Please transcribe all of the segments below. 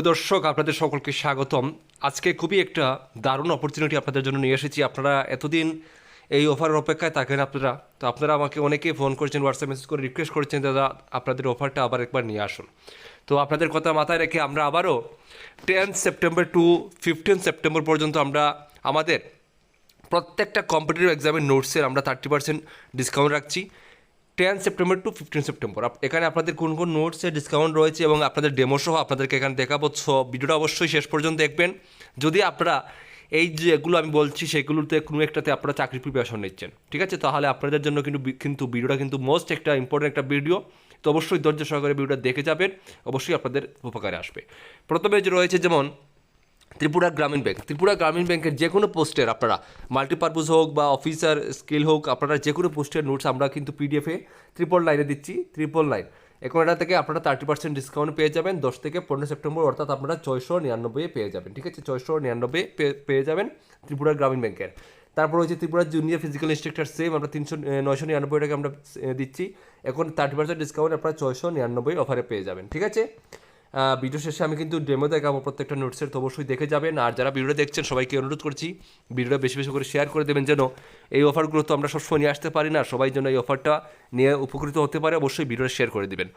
দর্শক, আপনাদের সকলকে স্বাগতম। আজকে খুবই একটা দারুণ অপরচুনিটি আপনাদের জন্য নিয়ে এসেছি। আপনারা এতদিন এই অফারের অপেক্ষায় থাকেন আপনারা। তো আপনারা আমাকে অনেকে ফোন করেছেন হোয়াটসঅ্যাপ মেসেজ করে রিকোয়েস্ট করেছেন, দাদা আপনাদের অফারটা আবার একবার নিয়ে আসুন। তো আপনাদের কথা মাথায় রেখে আমরা আবারও ten September to fifteen September পর্যন্ত আমরা আমাদের প্রত্যেকটা কম্পিটিটিভ এক্সামের নোটসের আমরা থার্টি পার্সেন্ট ডিসকাউন্ট রাখছি। Ten September to fifteen September. এখানে আপনাদের কোন কোন নোটসের ডিসকাউন্ট রয়েছে এবং আপনাদের ডেমো সহ আপনাদেরকে এখানে দেখাবো। ভিডিওটা অবশ্যই শেষ পর্যন্ত দেখবেন। যদি আপনারা এই যেগুলো আমি বলছি, সেগুলোতে কোনো একটাতে আপনারা চাকরি প্রিপারেশন নিচ্ছেন, ঠিক আছে? তাহলে আপনাদের জন্য কিন্তু কিন্তু ভিডিওটা কিন্তু মোস্ট একটা ইম্পর্টেন্ট একটা ভিডিও তো অবশ্যই ধৈর্য সহকারে ভিডিওটা দেখে যাবেন। অবশ্যই আপনাদের উপকারে আসবে। প্রথমে যে রয়েছে যেমন ত্রিপুরা গ্রামীণ ব্যাংক। ত্রিপুরা গ্রামীণ ব্যাংকের যে কোনো পোস্টের আপনারা মাল্টিপারপাস হোক বা অফিসার স্কিল হোক, আপনারা যে কোনো পোস্টের নোটস আমরা কিন্তু পিডিএফে ট্রিপল লাইনে দিচ্ছি ত্রিপল লাইন এখন এটা থেকে আপনারা থার্টি পার্সেন্ট ডিসকাউন্ট পেয়ে যাবেন, দশ থেকে পনেরো সেপ্টেম্বর, অর্থাৎ আপনারা ছয়শো নিরানব্বই পেয়ে যাবেন, ঠিক আছে? ছয়শো নিরানব্বই পেয়ে যাবেন ত্রিপুরা গ্রামীণ ব্যাংকের। তারপর হচ্ছে Tripura junior physical instructor same আমরা তিনশো নয়শো নিরানব্বই টাকা আমরা দিচ্ছি। এখন থার্টি পার্সেন্ট ডিসকাউন্ট আপনারা ছয়শো নিরানব্বই অফারে পেয়ে যাবেন, ঠিক আছে? ভিডিও শেষে আমি কিন্তু ডেমো দেখাবো, প্রত্যেকটা নোটসের তো অবশ্যই দেখে যাবেন। আর যারা ভিডিওটা দেখছেন, সবাইকে অনুরোধ করছি ভিডিওটা বেশি বেশি করে শেয়ার করে দেবেন যেন এই অফারগুলো তো আমরা সবসময় নিয়ে আসতে পারি না, সবাই যেন এই অফারটা নিয়ে উপকৃত হতে পারে, অবশ্যই ভিডিওটা শেয়ার করে দেবেন।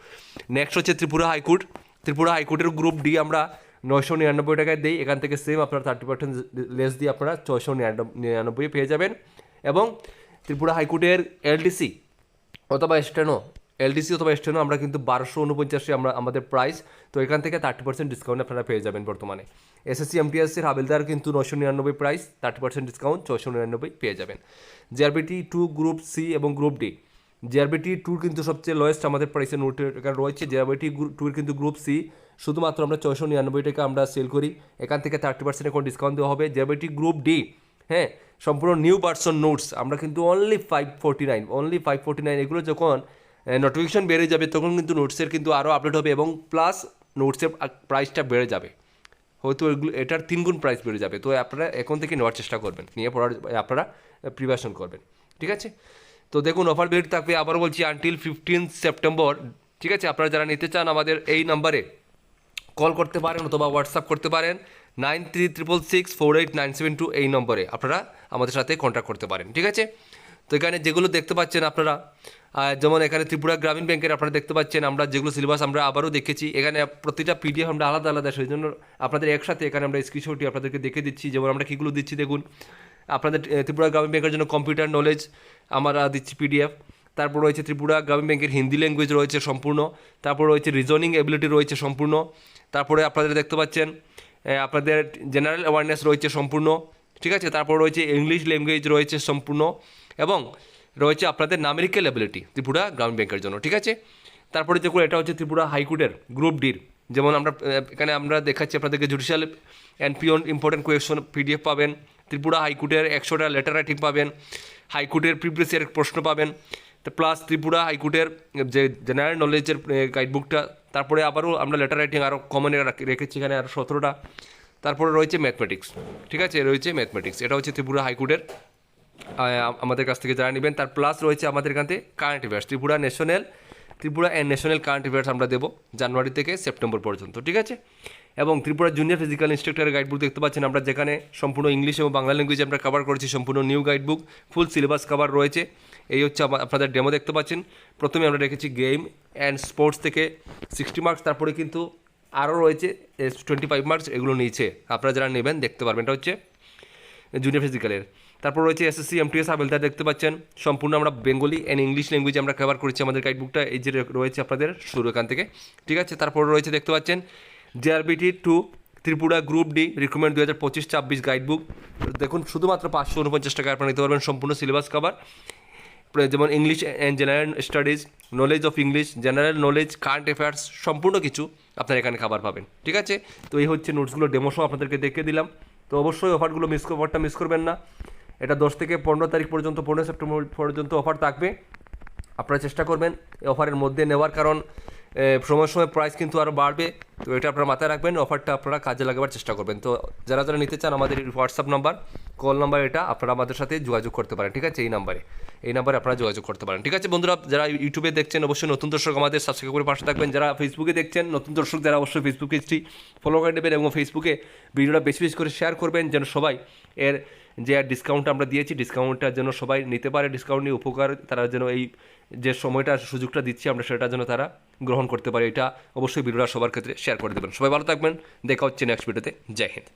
নেক্সট হচ্ছে ত্রিপুরা হাইকোর্ট। ত্রিপুরা হাইকোর্টের গ্রুপ ডি আমরা নয়শো নিরানব্বই টাকায় দিই, এখান থেকে সেম আপনারা থার্টি পার্সেন্ট লেস দিয়ে আপনারা ছয়শো নিরানব্বই, পেয়ে যাবেন। এবং ত্রিপুরা হাইকোর্টের এলডিসি অথবা স্টেনো এলডিসি অথবা স্টেনো আমরা কিন্তু বারোশো উনপঞ্চাশে আমরা, আমাদের প্রাইস তো এখান থেকে থার্টি পার্সেন্ট ডিসকাউন্ট আপনারা পেয়ে যাবেন বর্তমানে। এসএসসি এমটিএসসির হাবিলদার কিন্তু নশো নিরানব্বই প্রাইস থার্টি পার্সেন্ট ডিসকাউন্ট ছশো নিরানব্বই পেয়ে যাবেন। জিআরবিটি টু গ্রুপ সি এবং গ্রুপ ডি জিআরবিটি টুর কিন্তু সবচেয়ে লোয়েস্ট আমাদের প্রাইসে নোট এখানে রয়েছে। জিআরবিটি টুর কিন্তু গ্রুপ সি শুধুমাত্র আমরা ছয়শো নিরানব্বই টাকা আমরা সেল করি। এখান থেকে থার্টি পার্সেন্ট এখন ডিসকাউন্ট দেওয়া হবে। জিআরবিটি গ্রুপ ডি হ্যাঁ সম্পূর্ণ নিউ পার্সন নোটস আমরা কিন্তু only five forty nine only five forty nine এগুলো যখন নোটিফিকেশন বেড়ে যাবে, তখন কিন্তু নোটসের কিন্তু আরও আপডেট হবে এবং প্লাস নোটসের প্রাইসটা বেড়ে যাবে। হয়তো এগুলো, এটার তিন গুণ প্রাইস বেড়ে যাবে। তো আপনারা এখন থেকে নেওয়ার চেষ্টা করবেন, নিয়ে পড়ার, আপনারা প্রিপারেশন করবেন। ঠিক আছে? তো দেখুন অফার বেড থাকবে আবার বলছি আনটিল ফিফটিন সেপ্টেম্বর ঠিক আছে? আপনারা যারা নিতে চান আমাদের এই নাম্বারে কল করতে পারেন অথবা হোয়াটসঅ্যাপ করতে পারেন nine three triple six four eight nine seven two এই নম্বরে আপনারা আমাদের সাথে কন্ট্যাক্ট করতে পারেন। ঠিক আছে? তো এখানে যেগুলো দেখতে পাচ্ছেন আপনারা যেমন এখানে ত্রিপুরা গ্রামীণ ব্যাংকের আপনারা দেখতে পাচ্ছেন, আমরা যেগুলো সিলেবাস আমরা আবারও দেখেছি, এখানে প্রতিটা পিডিএফ আমরা আলাদা আলাদা সেই জন্য আপনাদের একসাথে এখানে আমরা স্ক্রিনশটটি আপনাদেরকে দেখে দিচ্ছি, যেমন আমরা কীগুলো দিচ্ছি দেখুন, আপনাদের ত্রিপুরা গ্রামীণ ব্যাংকের জন্য কম্পিউটার নলেজ আমরা দিচ্ছি পিডিএফ তারপর রয়েছে ত্রিপুরা গ্রামীণ ব্যাংকের হিন্দি ল্যাঙ্গুয়েজ রয়েছে সম্পূর্ণ, তারপর রয়েছে রিজনিং এবিলিটি রয়েছে সম্পূর্ণ, তারপরে আপনাদের দেখতে পাচ্ছেন আপনাদের জেনারেল অ্যাওয়ারনেস রয়েছে সম্পূর্ণ, ঠিক আছে, তারপর রয়েছে ইংলিশ ল্যাঙ্গুয়েজ রয়েছে সম্পূর্ণ, এবং রয়েছে আপনাদের নামেরিক্যাল এবিলিটি ত্রিপুরা গ্রামীণ ব্যাংকের জন্য, ঠিক আছে? তারপরে দেখুন, এটা হচ্ছে ত্রিপুরা হাইকোর্টের গ্রুপ ডির যেমন আমরা এখানে আমরা দেখাচ্ছি আপনাদেরকে judicial and peon important question PDF পাবেন। ত্রিপুরা হাইকোর্টের একশোটা লেটার রাইটিং পাবেন। হাইকোর্টের প্রিভিয়াস ইয়ার প্রশ্ন পাবেন। প্লাস ত্রিপুরা হাইকোর্টের যে জেনারেল নলেজের গাইডবুকটা তারপরে আবারও আমরা লেটার রাইটিং আরও কমনে রেখেছি এখানে আরও সতেরোটা। তারপরে রয়েছে ম্যাথমেটিক্স ঠিক আছে? রয়েছে ম্যাথমেটিক্স এটা হচ্ছে ত্রিপুরা হাইকোর্টের আমাদের কাছ থেকে যারা নেবেন, তার প্লাস রয়েছে আমাদের এখান থেকে current affairs Tripura national Tripura and national current affairs আমরা দেবো জানুয়ারি থেকে সেপ্টেম্বর পর্যন্ত, ঠিক আছে? এবং ত্রিপুরা জুনিয়র ফিজিক্যাল ইনস্ট্রাক্টরের গাইডবুক দেখতে পাচ্ছেন আমরা, যেখানে সম্পূর্ণ ইংলিশ এবং বাংলা ল্যাঙ্গুয়েজ আমরা কভার করেছি, সম্পূর্ণ new guidebook full syllabus cover রয়েছে। এই হচ্ছে আপনাদের ডেমো দেখতে পাচ্ছেন। প্রথমে আমরা রেখেছি গেম অ্যান্ড স্পোর্টস থেকে সিক্সটি মার্কস তারপরে কিন্তু আরও রয়েছে টোয়েন্টি ফাইভ মার্কস এগুলো নিয়েছে আপনারা যারা নেবেন, দেখতে পারবেন। এটা হচ্ছে জুনিয়র ফিজিক্যালের তারপর রয়েছে এসএসসি এমটিএস হাবেলদার দেখতে পাচ্ছেন। সম্পূর্ণ আমরা বেঙ্গলি অ্যান্ড ইংলিশ ল্যাঙ্গুয়েজ আমরা কভার করেছি আমাদের গাইডবুকটা এই যে রয়েছে আপনাদের শুরু এখান থেকে। ঠিক আছে, তারপর রয়েছে দেখতে পাচ্ছেন JRBT two Tripura group D recruitment দু হাজার পঁচিশ ছাব্বিশ গাইডবুক দেখুন, শুধুমাত্র পাঁচশো উনপঞ্চাশ টাকা আপনারা নিতে পারবেন সম্পূর্ণ সিলেবাস কভার যেমন English and general studies knowledge of English general knowledge current affairs সম্পূর্ণ কিছু আপনারা এখানে খাবার পাবেন। ঠিক আছে? তো এই হচ্ছে নোটসগুলো ডেমো সহ আপনাদেরকে দেখে দিলাম। তো অবশ্যই অফারগুলো মিস অফারটা মিস করবেন না। এটা দশ থেকে পনেরো তারিখ পর্যন্ত, পনেরো সেপ্টেম্বর পর্যন্ত অফার থাকবে। আপনারা চেষ্টা করবেন এই অফারের মধ্যে নেওয়ার, কারণ সময় সময় প্রাইস কিন্তু আরও বাড়বে। তো এটা আপনারা মাথায় রাখবেন অফারটা আপনারা কাজে লাগাবার চেষ্টা করবেন। তো যারা যারা নিতে চান আমাদের হোয়াটসঅ্যাপ নাম্বার কল নাম্বার এটা, আপনারা আমাদের সাথে যোগাযোগ করতে পারেন, ঠিক আছে? এই নাম্বারে এই নাম্বারে আপনারা যোগাযোগ করতে পারেন, ঠিক আছে? বন্ধুরা, যারা ইউটিউবে দেখছেন, অবশ্যই নতুন দর্শক আমাদের সাবস্ক্রাইব করে পাশে থাকবেন। যারা ফেসবুকে দেখছেন, নতুন দর্শক যারা, অবশ্যই ফেসবুক ফলো করে নেবেন এবং ফেসবুকে ভিডিওটা বেশি বেশি করে শেয়ার করবেন, যেন সবাই এর যে ডিসকাউন্ট আমরা দিয়েছি ডিসকাউন্টটা যেন সবাই নিতে পারে ডিসকাউন্ট নিয়ে উপকার, তারা যেন এই যে সময়টা, সুযোগটা দিচ্ছি আমরা সেটা যেন তারা গ্রহণ করতে পারে। এটা অবশ্যই ভিডিওটা সবার ক্ষেত্রে শেয়ার করে দেবেন। সবাই ভালো থাকবেন। দেখা হচ্ছে নেক্সট ভিডিওতে জয় হিন্দ।